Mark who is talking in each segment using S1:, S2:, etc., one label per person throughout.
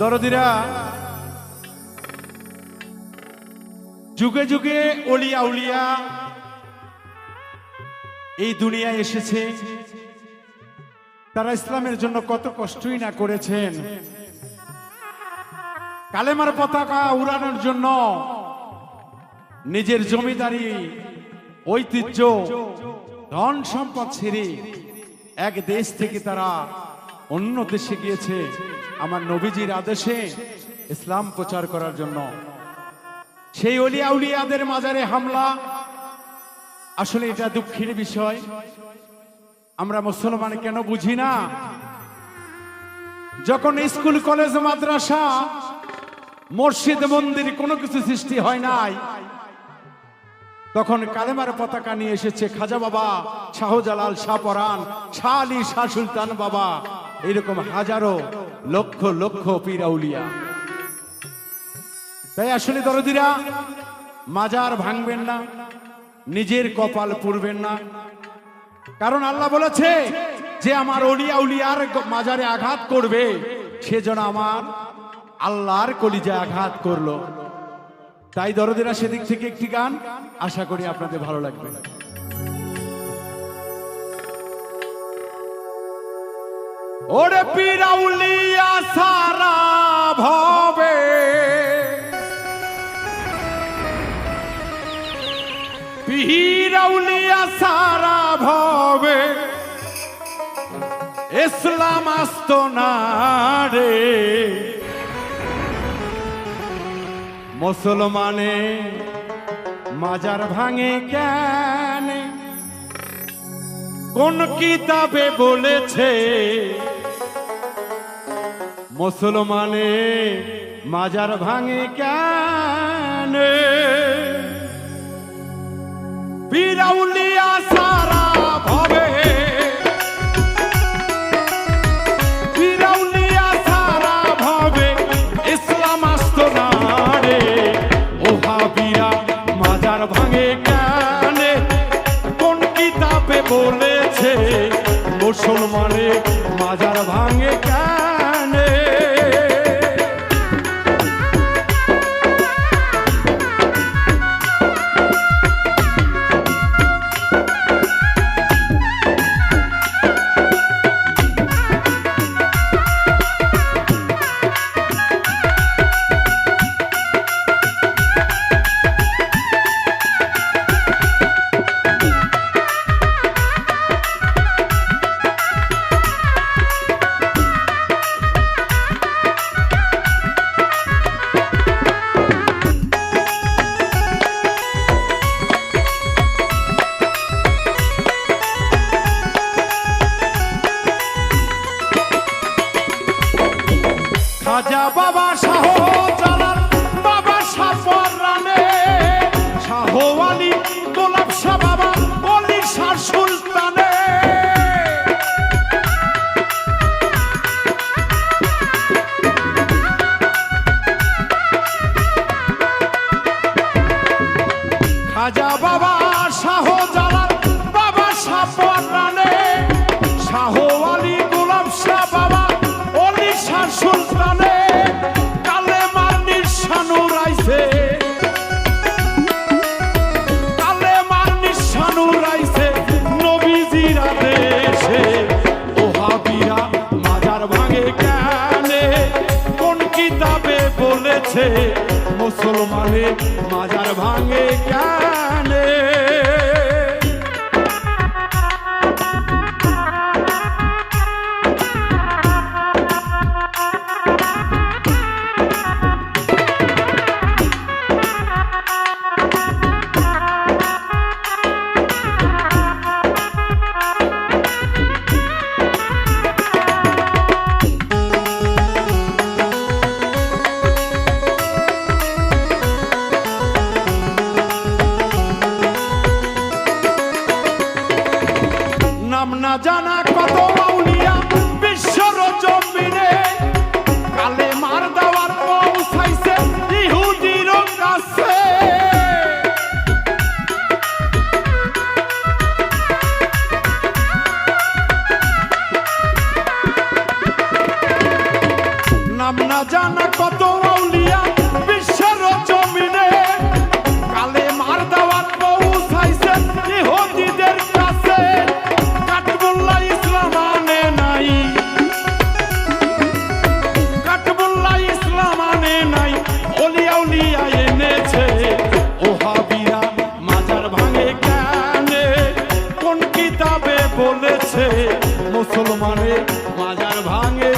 S1: দরদিরা, যুগে যুগে অলিয়া উলিয়া এই দুনিয়ায় এসেছে। তারা ইসলামের জন্য কত কষ্টই না করেছেন। কালেমার পতাকা উড়ানোর জন্য নিজের জমিদারি, ঐতিহ্য, ধন সম্পদ ছেড়ে এক দেশ থেকে তারা অন্য দেশে গিয়েছে। আমার নবীজির আদেশে ইসলাম প্রচার করার জন্য। সেই অলিয়া উলিয়াদের মাজারে হামলা, আসলে এটা দুঃখের বিষয়। আমরা মুসলমান কেন বুঝি না? যখন স্কুল, কলেজ, মাদ্রাসা, মসজিদ, মন্দির কোনো কিছু সৃষ্টি হয় নাই, তখন কালেমার পতাকা নিয়ে এসেছে, খাজা বাবা, শাহজালাল শাহ পরান, শাহ আলী শাহ সুলতান বাবা, এরকম হাজারো লক্ষ লক্ষ পীরাউলিয়া তাই আসলে দরদিরা, মাজার ভাঙবেন না, নিজের কপাল পুরবেন না। কারণ আল্লাহ বলেছে যে আমার অলিয়া উলিয়ার মাজারে আঘাত করবে, সে যেন আমার আল্লাহর কলিজা আঘাত করল। তাই দরদিরা সেদিক থেকে একটি গান আশা করি আপনাদের ভালো লাগবে। ওরে পিরাউলিয়া সারা ভবে। ইসলাম আসত না রে। মুসলমানে মাজার ভাঙে কেন? কোন কিতাবে বলেছে? মুসলমানে মাজার ভাঙে কেন? বিরাউলিয়া সারা ভবে খাজা বাবা শাহ জালাল বাবা সাফর রানে। শাহ গোলাপ শাহ বাবা অলি শাহ বলেছে মুসলমানে মাজার ভাঙে কেনে। নাম না জানা কত আউলিয়া বিশ্বের জমিনে। কালে মার দাওয়াত পৌঁছাইছে ইহুদিদের কাছে। কাটবুল্লাহ ইসলাম আনে নাই। কাটবুল্লাহ ইসলাম আনে নাই। অলিয়া উলিয়া এনেছে। ওহাবিরা মাজার ভাঙে কেনে। কোন কিতাবে বলেছে মুসলমানের মাজার ভাঙে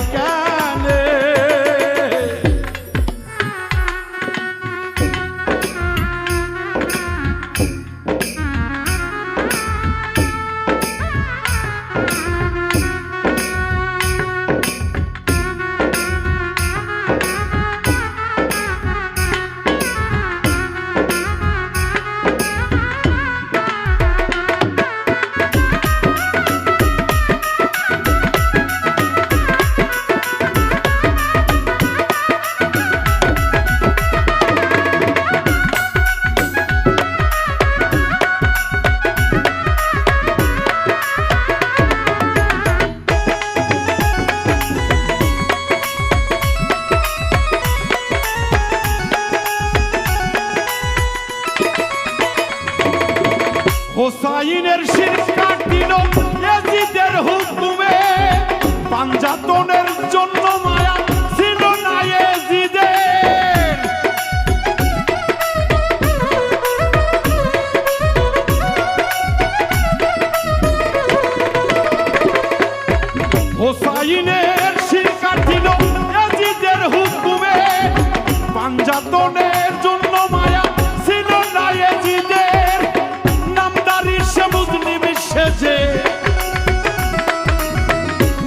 S1: হোসাইনের শির কাটিল এজিদের হুকুমে। পাঞ্জাতনের জন্য মায়া ছিল না এজিদের। হোসাইনের শির কাটিল এজিদের হুকুমে। পাঞ্জাতনের জন্য মায়া ছিল না এজিদের। সেজে।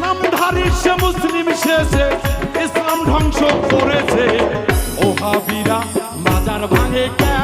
S1: নামধারী সে মুসলিম সেজে ইসলাম ধ্বংস করেছে। ওহাবিরা মাজার ভাঙে কে?